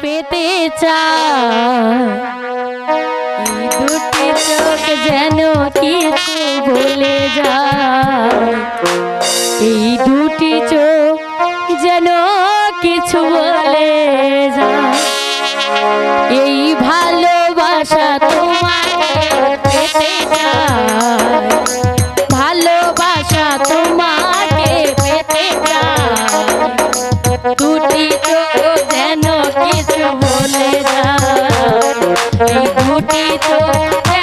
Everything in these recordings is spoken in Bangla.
পেতে চায়। দুটি চোখ যেন কিছু বলে যায়। এই পতিত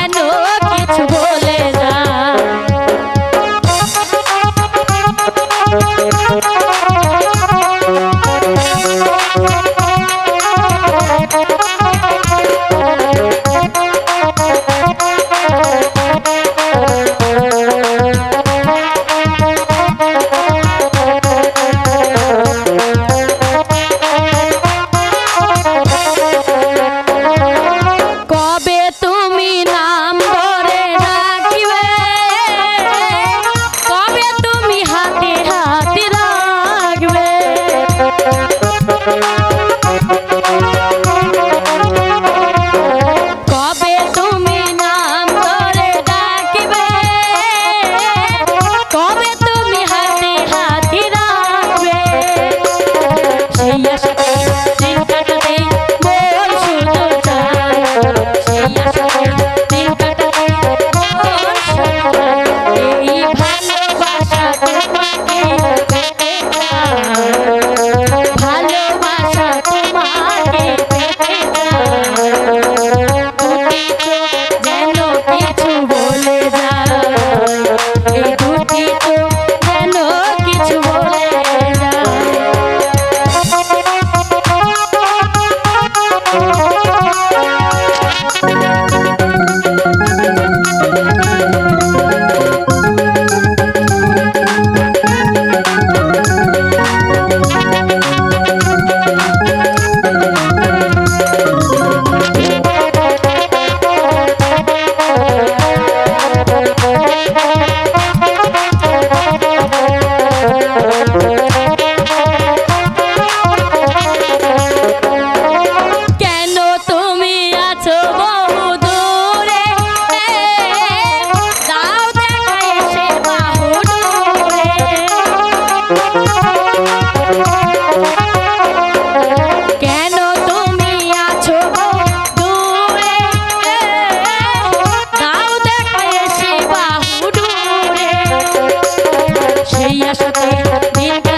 দিন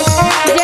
Yeah.